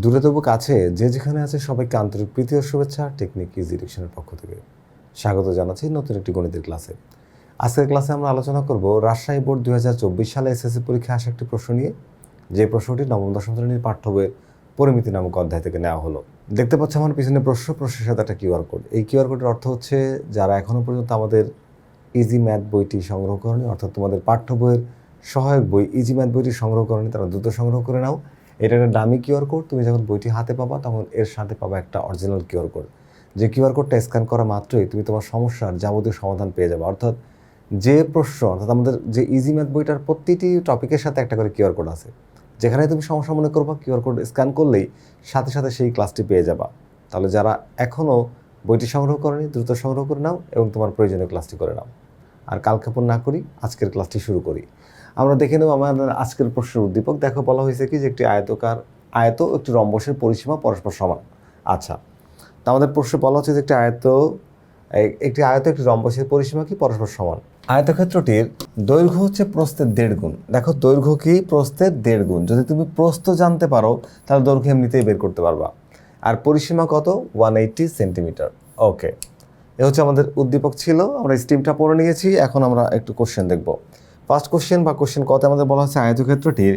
দূরে তবু কাছে, যে যেখানে আছে সবাইকে আন্তরিক প্রীতি ও শুভেচ্ছা, টেকনিক ইজি ডিকশনের পক্ষ থেকে। স্বাগত জানাচ্ছি নতুন একটি গণিতের ক্লাসে। আজকের ক্লাসে আমরা আলোচনা করব রাজশাহী বোর্ড দুই হাজার চব্বিশ সালে এসএসসি পরীক্ষায় আসা একটি প্রশ্ন নিয়ে। যে প্রশ্নটি নবম, দশম শ্রেণির পাঠ্য বইয়ের পরিমিতি নামক অধ্যায় থেকে নেওয়া হলো। দেখতে পাচ্ছি আমার পিছনে প্রশ্ন, প্রশ্নের সাথে একটা কিউআর কোড। এই কিউআর কোডের অর্থ হচ্ছে যারা এখনও পর্যন্ত আমাদের ইজি ম্যাথ বইটি সংগ্রহ করেনি, অর্থাৎ তোমাদের পাঠ্য বইয়ের সহায়ক বই ইজি ম্যাথ বইটি সংগ্রহ করেনি, তারা দ্রুত সংগ্রহ করে নাও। এটা একটা দামি কিউআর কোড তুমি যখন বইটি হাতে পাবা, তখন এর সাথে পাবা একটা অরিজিনাল কিউআর কোড যে কিউআর কোডটা স্ক্যান করা মাত্রই তুমি তোমার সমস্যার যাবতীয় সমাধান পেয়ে যাবে। অর্থাৎ যে প্রশ্ন, অর্থাৎ আমাদের যে ইজি ম্যাথ বইটার প্রতিটি টপিকের সাথে একটা করে কিউআর কোড আছে। যেখানে তুমি সমস্যা মনে করবা কিউআর কোড স্ক্যান করলেই সাথে সাথে সেই ক্লাসটি পেয়ে যাবা। তাহলে যারা এখনও বইটি সংগ্রহ করেনি, দ্রুত সংগ্রহ করে নাও এবং তোমার প্রয়োজনীয় ক্লাসটি করে নাও। আর কালক্ষেপণ না করি, আজকের ক্লাসটি শুরু করি। আমরা দেখে নেব আমাদের আজকের প্রশ্নের উদ্দীপক। দেখো, বলা হয়েছে কি যে একটি আয়তকার, আয়ত একটি রম্বসের পরিসীমা পরস্পর সমান। আচ্ছা তো আমাদের প্রশ্নে বলা হচ্ছে যে একটি আয়ত একটি আয়ত, একটি রম্বসের পরিসীমা কি পরস্পর সমান? আয়তক্ষেত্রটির দৈর্ঘ্য হচ্ছে প্রস্থের দেড় গুণ। দেখো, দৈর্ঘ্য কি? প্রস্থের দেড় গুণ। যদি তুমি প্রস্থ জানতে পারো, তাহলে দৈর্ঘ্য এমনিতেই বের করতে পারবা। আর পরিসীমা কত? One eighty centimetre. ওকে, এ হচ্ছে আমাদের উদ্দীপক ছিল। আমরা স্টিমটা পড়ে নিয়েছি। এখন আমরা একটু কোশ্চেন দেখব। ফার্স্ট কোশ্চেন বা কোশ্চেন কত আমাদের বলা হচ্ছে আয়তক্ষেত্রটির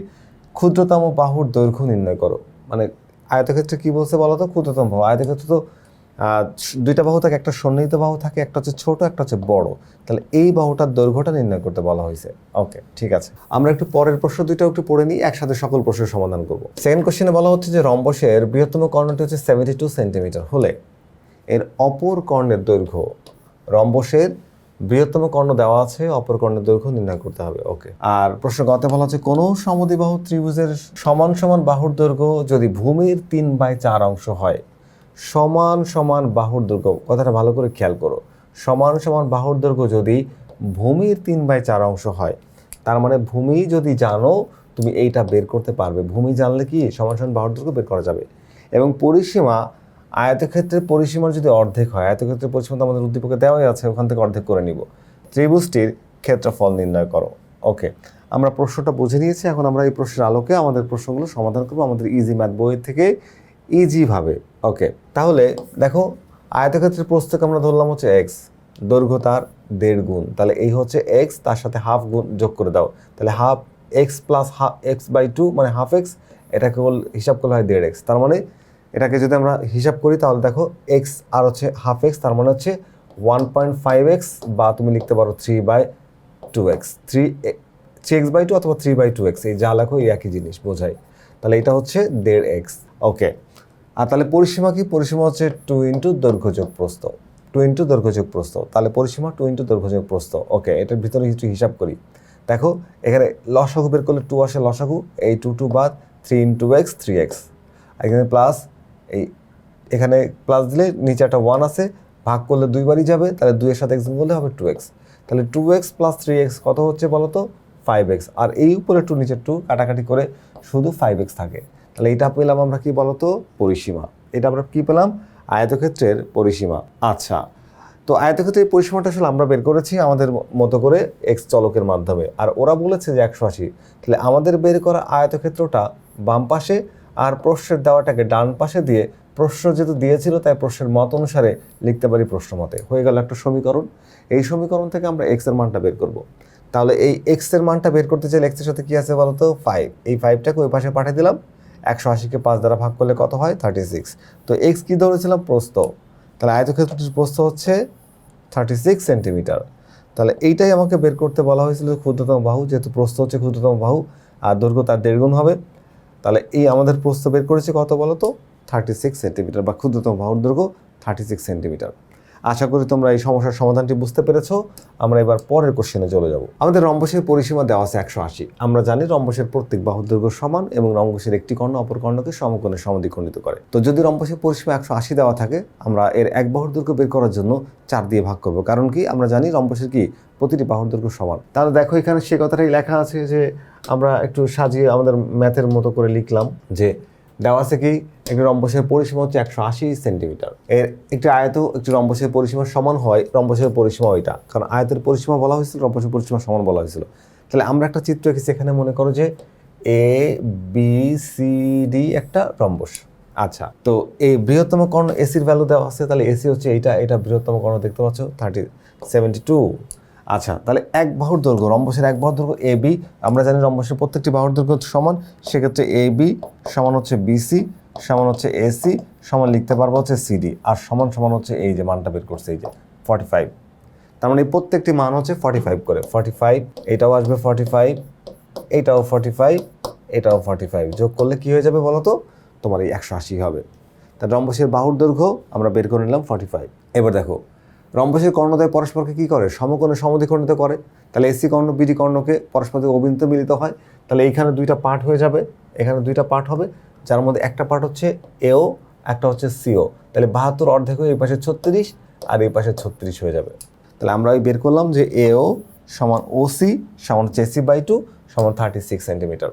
ক্ষুদ্রতম বাহুর দৈর্ঘ্য নির্ণয় করো। মানে আয়তক্ষেত্রে কি বলছে বলো তো? ক্ষুদ্রতম বাহু। আয়তক্ষেত্র তো দুইটা বাহু থাকে, একটা সন্নিহিত বাহু থাকে, একটা হচ্ছে ছোট, একটা হচ্ছে বড়। তাহলে এই বাহুটার দৈর্ঘ্যটা নির্ণয় করতে বলা হয়েছে। ওকে ঠিক আছে। আমরা একটু পরের প্রশ্ন দুইটা একটু পড়ে নিই, একসাথে সকল প্রশ্নের সমাধান করব। সেকেন্ড কোশ্চেনে বলা হচ্ছে যে রম্বসের বৃহত্তম কর্ণটি হচ্ছে সেভেন্টি টু সেন্টিমিটার হলে এর অপর কর্ণের দৈর্ঘ্য রম্বসের বৃহত্তম কর্ণ দেওয়া আছে, অপর কর্ণের দৈর্ঘ্য নির্ণয় করতে হবে, ওকে। আর প্রশ্ন গতে বলা হচ্ছে, কোনো সমদ্বিবাহু ত্রিভুজের সমান সমান বাহুর দৈর্ঘ্য যদি ভূমির তিন বাই চার অংশ হয়, সমান সমান বাহুর দৈর্ঘ্য, কথাটা ভালো করে খেয়াল করো, সমান সমান বাহুর দৈর্ঘ্য যদি ভূমির তিন বাই চার অংশ হয়, তার মানে ভূমি যদি জানো, তুমি এইটা বের করতে পারবে। ভূমি জানলে কি সমান সমান বাহুর দৈর্ঘ্য বের করা যাবে। এবং পরিসীমা আয়তক্ষেত্রের পরিসীমার যদি অর্ধেক হয়, আয়তক্ষেত্রের পরিসীমা তো আমাদের উদ্দীপকে দেওয়াই আছে, ওখান থেকে অর্ধেক করে নিব। ত্রিভুজটির ক্ষেত্রফল নির্ণয় করো। ওকে, আমরা প্রশ্নটা বুঝে নিয়েছি, এখন আমরা এই প্রশ্নের আলোকে আমাদের প্রশ্নগুলো সমাধান করব, আমাদের ইজি ম্যাথ বইয়ের থেকে ইজিভাবে ওকে, তাহলে দেখো, আয়তক্ষেত্রের প্রস্থকে আমরা ধরলাম হচ্ছে এক্স দৈর্ঘ্য তার দেড় গুণ। তাহলে এই হচ্ছে এক্স তার সাথে হাফ গুণ যোগ করে দাও। তাহলে half x plus half x by two মানে হাফ এক্স এটা কেবল হিসাব করলে হয় দেড় এক্স তার মানে এটাকে যদি আমরা হিসাব করি, তাহলে দেখো এক্স আর হচ্ছে হাফ এক্স তার মানে হচ্ছে ওয়ান পয়েন্ট ফাইভ এক্স বা তুমি লিখতে পারো three by two x three three x by two অথবা থ্রি বাই টু এক্স এই যা লেখো এই একই জিনিস বোঝায় তাহলে এটা হচ্ছে দেড় এক্স ওকে আর তাহলে পরিসীমা কি? পরিসীমা হচ্ছে টু ইন্টু দৈর্ঘ্যযোগ প্রস্থ টু ইন্টু দৈর্ঘ্যযোগ প্রস্থ তাহলে পরিসীমা টু ইন্টু দৈর্ঘ্যযোগ প্রস্থ ওকে এটার ভিতরে কিছু হিসাব করি। দেখো, এখানে লসাগু বের করলে টু আসে লসাগু, এই টু টু বাদ three into x three x এখানে প্লাস এই এখানে প্লাস দিলে নিচে একটা ওয়ান আছে, ভাগ করলে দুইবারই যাবে, তাহলে দুইয়ের সাথে এক্স করলে হবে টু এক্স তাহলে two x plus three x কত হচ্ছে বলো তো ফাইভ এক্স আর এই উপরে টু নিচে টু কাটাকাটি করে শুধু ফাইভ এক্স থাকে। তাহলে এটা পেলাম আমরা কি বলতো? পরিসীমা। এটা আমরা কি পেলাম? আয়তক্ষেত্রের পরিসীমা। আচ্ছা। তো আয়তক্ষেত্রের পরিসীমাটা আসলে আমরা বের করেছি আমাদের মতো করে এক্স চলকের মাধ্যমে। আর ওরা বলেছে যে একশো আশি। তাহলে আমাদের বের করা আয়তক্ষেত্রটা বাম পাশে আর প্রশ্নের দেওয়াটাকে ডান পাশে দিয়ে প্রশ্ন যেহেতু দিয়েছিল, তাই প্রশ্নের মত অনুসারে লিখতে পারি প্রশ্ন মতে। হয়ে গেল একটা সমীকরণ। এই সমীকরণ থেকে আমরা এক্সের মানটা বের করব। তাহলে এই এক্সের মানটা বের করতে চাইলে এক্সের সাথে কী আছে বলতো? ফাইভ এই ফাইভটাকে ওই পাশে পাঠিয়ে দিলাম। একশো আশিকে পাঁচ দ্বারা ভাগ করলে কত হয়? থার্টি সিক্স তো এক্স কী ধরেছিলাম? প্রস্থ। তাহলে আয়তক্ষেত্রটির প্রস্থ হচ্ছে থার্টি সিক্স সেন্টিমিটার তাহলে এইটাই আমাকে বের করতে বলা হয়েছিল ক্ষুদ্রতম বাহু, যেহেতু প্রস্থ হচ্ছে ক্ষুদ্রতম বাহু, আর দৈর্ঘ্য তার দেড় গুণ হবে। তাহলে এই আমাদের প্রস্থ বের করেছে কত বলো তো থার্টি সিক্স সেন্টিমিটার বা ক্ষুদ্রতম বাহুর দৈর্ঘ্য থার্টি সিক্স সেন্টিমিটার আশা করি তোমরা এই সমস্যার সমাধানটি বুঝতে পেরেছ। আমরা এবার পরের কোশ্চেনে চলে যাব। আমাদের রম্বসের পরিসীমা দেওয়া আছে একশো আশি। আমরা জানি রম্বসের প্রত্যেক বাহুর দৈর্ঘ্য সমান এবং রম্বসের একটি কর্ণ অপর কর্ণকে সমকোণে সমদ্বিখণ্ডিত করে। তো যদি রম্বসের পরিসীমা একশো আশি দেওয়া থাকে, আমরা এর এক বাহুর দৈর্ঘ্য বের করার জন্য চার দিয়ে ভাগ করব। কারণ কি? আমরা জানি রম্বসের কি? প্রতিটি বাহুর দৈর্ঘ্য সমান। তাহলে দেখো এখানে সে কথাটাই লেখা আছে যে আমরা একটু সাজিয়ে আমাদের ম্যাথের মতো করে লিখলাম যে দেওয়া আছে কি? একটি রম্বসের পরিসীমা হচ্ছে একশো আশি সেন্টিমিটার। এর একটি আয়ত একটি রম্বসের পরিসীমা সমান হয় রম্বসের পরিসীমা ওইটা। কারণ আয়তের পরিসীমা বলা হয়েছিল, রম্বসের পরিসীমা সমান বলা হয়েছিল। তাহলে আমরা একটা চিত্র এঁকেছি, এখানে মনে করো যে এ বি সি ডি একটা রম্বস। আচ্ছা তো এই বৃহত্তম কর্ণ এসির ভ্যালু দেওয়া আছে, তাহলে এসি হচ্ছে এইটা, এটা বৃহত্তম কর্ণ দেখতে পাচ্ছ থার্টি সেভেন্টি টু আচ্ছা তাহলে এক বাহুর দৈর্ঘ্য, রম্বসের এক বাহুর দৈর্ঘ্য, এ, বি, আমরা জানি রম্বসের প্রত্যেকটি বাহুর দৈর্ঘ্য সমান, সেক্ষেত্রে এ, বি সমান হচ্ছে বিসি সমান হচ্ছে এসি সমান লিখতে পারব হচ্ছে সিডি আর সমান সমান হচ্ছে এই যে মানটা বের করছে, এই যে ফর্টি ফাইভ তার মানে প্রত্যেকটি মান হচ্ছে ফর্টি ফাইভ করে ফর্টি ফাইভ এটাও আসবে ফর্টি ফাইভ এটাও ফর্টি ফাইভ এটাও ফর্টি ফাইভ যোগ করলে কী হয়ে যাবে বলো তো? তোমার এই একশো আশি হবে। তা রম্বসের বাহুর দৈর্ঘ্য আমরা বের করে নিলাম ফর্টি ফাইভ এবার দেখো রম্বসের কর্ণদ্বয় পরস্পরকে কী করে? সমকোণে সমদ্বিখণ্ডিত করে। তাহলে এসি কর্ণ, বিডি কর্ণকে পরস্পর থেকে অবিন্ত মিলিত হয়। তাহলে এইখানে দুইটা পার্ট হয়ে যাবে। এখানে দুইটা পার্ট হবে। যার মধ্যে একটা পার্ট হচ্ছে এও, একটা হচ্ছে সিও। তাহলে বাহাত্তর অর্ধেক এই পাশে ছত্রিশ আর এই পাশে ছত্রিশ হয়ে যাবে। তাহলে আমরা ওই বের করলাম যে এও সমান ওসি সমান চেসি বাই টু সমান থার্টি সিক্স সেন্টিমিটার।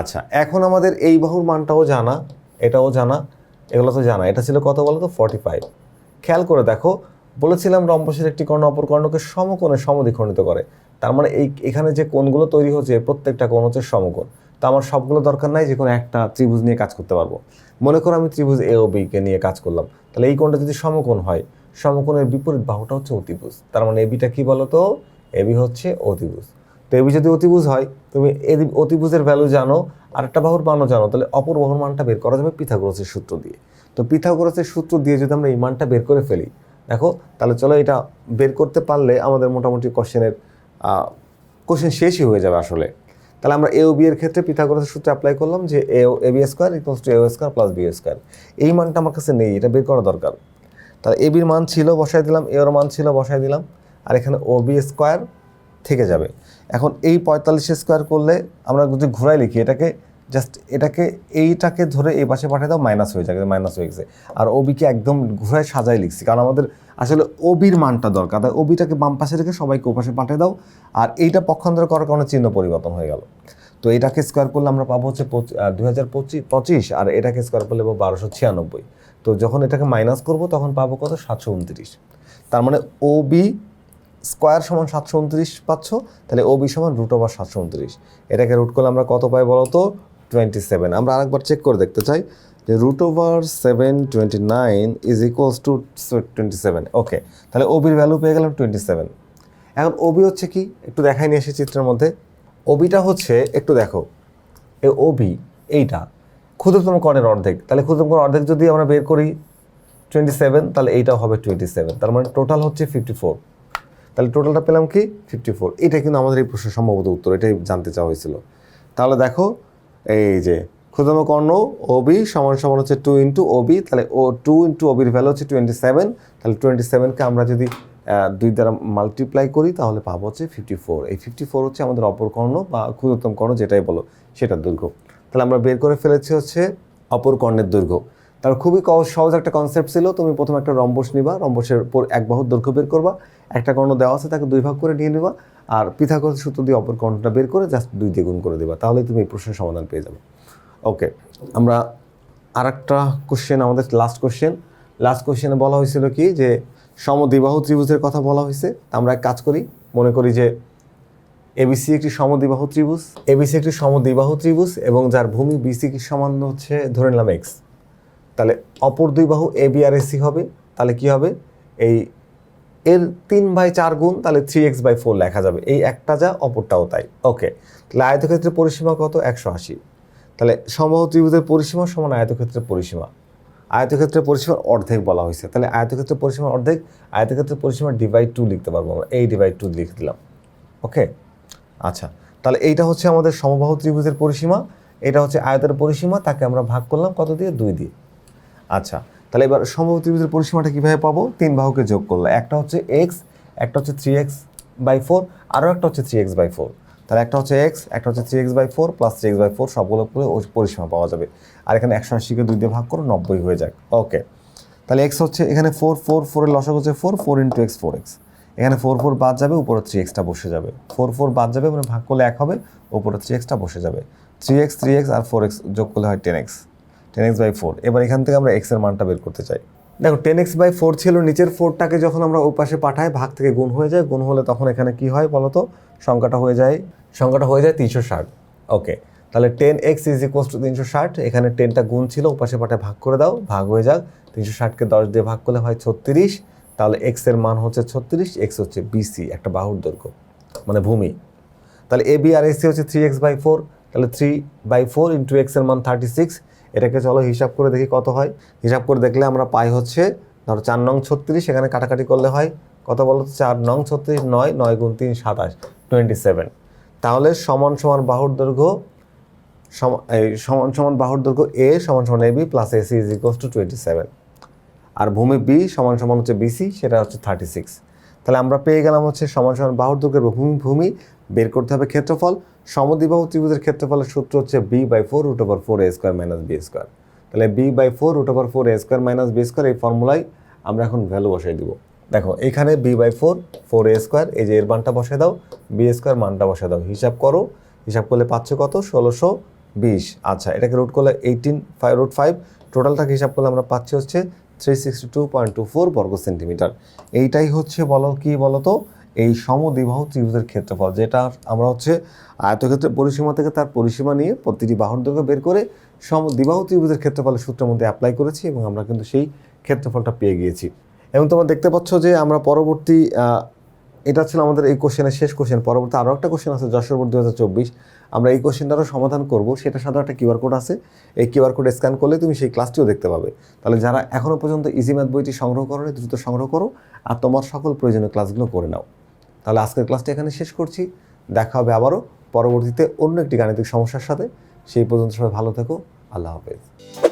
আচ্ছা এখন আমাদের এই বাহুর মানটাও জানা, এটাও জানা, এগুলো তো জানা। এটা ছিল কত বলো তো ফর্টি ফাইভ খেয়াল করে দেখো, বলেছিলাম রম্বসের একটি কর্ণ অপর কর্ণকে সমকোণে সমদ্বিখণ্ডিত করে। তার মানে এই, এখানে যে কোণগুলো তৈরি হচ্ছে প্রত্যেকটা কোণ হচ্ছে সমকোণ। তো আমার সবগুলো দরকার নাই যে কোনো একটা ত্রিভুজ নিয়ে কাজ করতে পারব। মনে করো আমি ত্রিভুজ এ ও বিকে নিয়ে কাজ করলাম। তাহলে এই কোণটা যদি সমকোণ হয়, সমকোণের বিপরীত বাহুটা হচ্ছে অতিভুজ। তার মানে এবিটা কী বলো তো এবি হচ্ছে অতিভুজ। তো এবি যদি অতিভুজ হয়, তুমি এদি অতিভুজের ভ্যালু জানো, আর একটা বাহুর মানও জানো, তাহলে অপর বাহুর মানটা বের করা যাবে পিথাগোরাসের সূত্র দিয়ে। তো পিথাগোরাসের সূত্র দিয়ে যদি আমরা এই মানটা বের করে ফেলি, দেখো, তাহলে চলো এটা বের করতে পারলে আমাদের মোটামুটি কোশ্চেনের কোশ্চেন শেষই হয়ে যাবে আসলে। তাহলে আমরা এ বি এর ক্ষেত্রে পিথাগোরাসের সূত্রে অ্যাপ্লাই করলাম যে এ A B square equals to A square plus B square এই মানটা আমার কাছে নেই, এটা বের করা দরকার। তাহলে এ বির মান ছিল, বসাই দিলাম এ ওর মান ছিল, বসাই দিলাম, আর এখানে ও বি স্কোয়ার থেকে যাবে। এখন এই পঁয়তাল্লিশ স্কোয়ার করলে আমরা যদি ঘুরাই লিখি, এটাকে জাস্ট এটাকে এইটাকে ধরে এই পাশে পাঠিয়ে দাও মাইনাস হয়ে যাবে মাইনাস হয়ে গেছে। আর ওবিকে একদম ঘুরায় সাজাই লিখছি, কারণ আমাদের আসলে ওবির মানটা দরকার। তাই ওবিটাকে বাম পাশে রেখে সবাইকে ও পাশে পাঠিয়ে দাও, আর এইটা পক্ষান্তর করার কারণে চিহ্ন পরিবর্তন হয়ে গেল। তো এটাকে স্কোয়ার করলে আমরা পাবো হচ্ছে দুই হাজার পঁচিশ আর এটাকে স্কোয়ার করলে পাবো বারোশো ছিয়ানব্বই। তো যখন এটাকে মাইনাস করব, তখন পাবো কত? সাতশো উনত্রিশ। তার মানে ও বি স্কোয়ার সমান সাতশো উনত্রিশ পাচ্ছ, তাহলে ও বি সমান রুট ওভার সাতশো উনত্রিশ। এটাকে রুট করলে আমরা কত পাই বলো তো টোয়েন্টি সেভেন। আমরা আরেকবার চেক করে দেখতে চাই যে root over seven twenty nine is equals to twenty seven. Okay তাহলে ওবির ভ্যালু পেয়ে গেলাম টোয়েন্টি সেভেন। এখন ওবি হচ্ছে কি? একটু দেখাই নিয়ে এসে চিত্রের মধ্যে। ওবিটা হচ্ছে, একটু দেখো। এ ওবি এইটা। ক্ষুদ্রতম কর্ণের অর্ধেক। তাহলে ক্ষুদ্রতম কর্ণের অর্ধেক যদি আমরা বের করি টোয়েন্টি সেভেন, তাহলে এইটাও হবে টোয়েন্টি সেভেন। তার মানে টোটাল হচ্ছে ফিফটি ফোর তাহলে টোটালটা পেলাম কি? ফিফটি ফোর এটা কিন্তু আমাদের এই প্রশ্নের সম্ভবত উত্তর, এটাই জানতে চাওয়া হয়েছিল। তাহলে দেখো, এই যে, ক্ষুদ্রতম কর্ণ ওবি সমান সমান হচ্ছে টু ইন্টু ওবি তাহলে ও টু ইন্টু ওবির ভ্যালু হচ্ছে টোয়েন্টি সেভেন তাহলে টোয়েন্টি সেভেনকে আমরা যদি দুই দ্বারা মাল্টিপ্লাই করি, তাহলে পাবো হচ্ছে ফিফটি ফোর এই ফিফটি ফোর হচ্ছে আমাদের অপর কর্ণ বা ক্ষুদ্রতম কর্ণ, যেটাই বলো, সেটার দৈর্ঘ্য। তাহলে আমরা বের করে ফেলেছি হচ্ছে অপর কর্ণের দৈর্ঘ্য। তার খুবই সহজ একটা কনসেপ্ট ছিল, তুমি প্রথমে একটা রম্বস নিবা, রম্বসের উপর এক বাহুর দৈর্ঘ্য বের করবা, একটা কর্ণ দেওয়া আছে তাকে দুই ভাগ করে নিয়ে নিবা, আর পিথাগোরাস সূত্র দিয়ে অপর কর্ণটা বের করে জাস্ট দুই দিয়ে গুণ করে দিবা তাহলে তুমি এই প্রশ্নের সমাধান পেয়ে যাবে। ওকে আমরা আর একটা কোশ্চেন আমাদের লাস্ট কোশ্চেন লাস্ট কোশ্চেনে বলা হয়েছিল কি যে সমদ্বিবাহু ত্রিভুজের কথা বলা হয়েছে আমরা এক কাজ করি, মনে করি যে এবিসি একটি সমদ্বিবাহু ত্রিভুজ এবিসি একটি সমদ্বিবাহু ত্রিভুজ এবং যার ভূমি বিসি কি সমান হচ্ছে ধরে নিলাম এক্স তাহলে অপর দুই বাহু এ বি আর এসি হবে। তাহলে কি হবে? এই এর তিন বাই চার গুণ, তাহলে থ্রি এক্স বাই ফোর লেখা যাবে। এই একটা যা, অপরটাও তাই। ওকে তাহলে আয়তক্ষেত্রের পরিসীমা কত? একশো আশি। তাহলে সমবাহু ত্রিভুজের পরিসীমা সমান আয়তক্ষেত্রের পরিসীমা। আয়তক্ষেত্রের পরিসীমার অর্ধেক বলা হয়েছে। তাহলে আয়তক্ষেত্রের পরিসীমার অর্ধেক আয়তক্ষেত্রের পরিসীমা ডিভাইড টু লিখতে পারব আমরা। এই ডিভাইড টু লিখে দিলাম। ওকে আচ্ছা। তাহলে এইটা হচ্ছে আমাদের সমবাহু ত্রিভুজের পরিসীমা। এটা হচ্ছে আয়তের পরিসীমা। তাকে আমরা ভাগ করলাম কত দিয়ে? দুই দিয়ে। আচ্ছা তাহলে এবার সমবাহু ত্রিভুজের পরিসীমাটা কীভাবে পাবো? তিন বাহুকে যোগ করলে একটা হচ্ছে এক্স একটা হচ্ছে থ্রি এক্স বাই ফোর আরও একটা হচ্ছে থ্রি এক্স বাই ফোর তাহলে একটা হচ্ছে এক্স একটা হচ্ছে three x by four plus three x by four সবগুলো করে ওই পরিসীমা পাওয়া যাবে। আর এখানে একশো আশিকে দুই দিয়ে ভাগ করো, নব্বই হয়ে যাক। ওকে তাহলে এক্স হচ্ছে এখানে ফোর ফোর ফোরের লসক হচ্ছে four four into x four x এখানে ফোর ফোর বাদ যাবে, উপরে থ্রি এক্সটা বসে যাবে। ফোর ফোর বাদ যাবে মানে ভাগ করলে এক হবে, উপরে থ্রি এক্সটা বসে যাবে। থ্রি এক্স থ্রি এক্স আর ফোর এক্স যোগ করলে হয় ten x ten x by four এবার এখান থেকে আমরা এক্সের মানটা বের করতে চাই। দেখো টেন এক্স বাই ফোর ছিল, নিচের ফোরটাকে যখন আমরা ওই পাশে পাঠাই, ভাগ থেকে গুণ হয়ে যায়। গুণ হলে তখন এখানে কি হয় বলো তো? সংখ্যাটা হয়ে যায়, সংখ্যাটা হয়ে যায় তিনশো ষাট। ওকে তাহলে ten x is equals to তিনশো ষাট। এখানে টেনটা গুণ ছিল, ওপাশে পাঠায় ভাগ করে দাও, ভাগ হয়ে যাক। তিনশো ষাটকে দশ দিয়ে ভাগ করলে হয় ছত্রিশ। তাহলে এক্সের মান হচ্ছে ছত্রিশ এক্স হচ্ছে বিসি একটা বাহুর দৈর্ঘ্য মানে ভূমি। তাহলে এ বি আর এসি হচ্ছে থ্রি এক্স বাই ফোর তাহলে থ্রি বাই ফোর ইন্টু এক্সের মান থার্টি সিক্স এটাকে চলো হিসাব করে দেখি কত হয়। হিসাব করে দেখলে আমরা পাই হচ্ছে, ধরো চার নং ছত্রিশ, এখানে কাটাকাটি করলে হয় কত বলো চার নং ছত্রিশ, নয় নয় গুণ তিন, সাতাশ টোয়েন্টি সেভেন তাহলে সমান সমান বাহুর দৈর্ঘ্য সমান সমান বাহুর দৈর্ঘ্য এ সমান সমান A B plus AC is equals to twenty seven আর ভূমি বি সমান সমান হচ্ছে বিসি সেটা হচ্ছে থার্টি সিক্স তাহলে আমরা পেয়ে গেলাম হচ্ছে সমান সমান বাহুর দৈর্ঘ্যের ভূমি ভূমি বের করতে হবে ক্ষেত্রফল। সমদ্বিবাহু ত্রিভুজের ক্ষেত্রফলের সূত্র হচ্ছে B by four root over four A square minus B square তাহলে B by four root over four A square minus B square এই ফর্মুলায় আমরা এখন ভ্যালু বসাই দিব। দেখো, এখানে B by four four A square এই যে এর মানটা বসাই দাও বি স্কোয়ার মানটা বসাই দাও। হিসাব করো, হিসাব করলে পাচ্ছ কত? ষোলোশো বিশ। আচ্ছা এটাকে রুট করলে এইটিন ফাইভ রুট ফাইভ টোটালটাকে হিসাব করলে আমরা পাচ্ছি হচ্ছে three sixty two point two four বর্গ সেন্টিমিটার এইটাই হচ্ছে বলো কি বলো তো এই সমদ্বিবাহু ত্রিভুজের ক্ষেত্রফল, যেটা আমরা হচ্ছে আয়তক্ষেত্রের পরিসীমা থেকে তার পরিসীমা নিয়ে প্রতিটি বাহুর দৈর্ঘ্য বের করে সমদ্বিবাহু ত্রিভুজের ক্ষেত্রফলের সূত্রের মধ্যে অ্যাপ্লাই করেছি এবং আমরা কিন্তু সেই ক্ষেত্রফলটা পেয়ে গিয়েছি। এবং তোমরা দেখতে পাচ্ছ যে আমরা পরবর্তী এটা ছিল আমাদের এই কোশ্চেনের শেষ কোশ্চেন পরবর্তী আরও একটা কোশ্চেন আছে যশোর বোর্ড দু হাজার চব্বিশ। আমরা এই কোশ্চেনটারও সমাধান করব সেটা সাথে একটা কিউআর কোড আছে। এই কিউআর কোড স্ক্যান করলে তুমি সেই ক্লাসটিও দেখতে পাবে। তাহলে যারা এখনও পর্যন্ত ইজি ম্যাথ বইটি সংগ্রহ করো দ্রুত সংগ্রহ করো, আর তোমার সকল প্রয়োজনীয় ক্লাসগুলো করে নাও। তাহলে আজকের ক্লাসটা এখানে শেষ করছি। দেখা হবে আবারও পরবর্তীতে অন্য একটি গাণিতিক সমস্যার সাথে। সেই পর্যন্ত সবাই ভালো থেকো। আল্লাহ হাফেজ।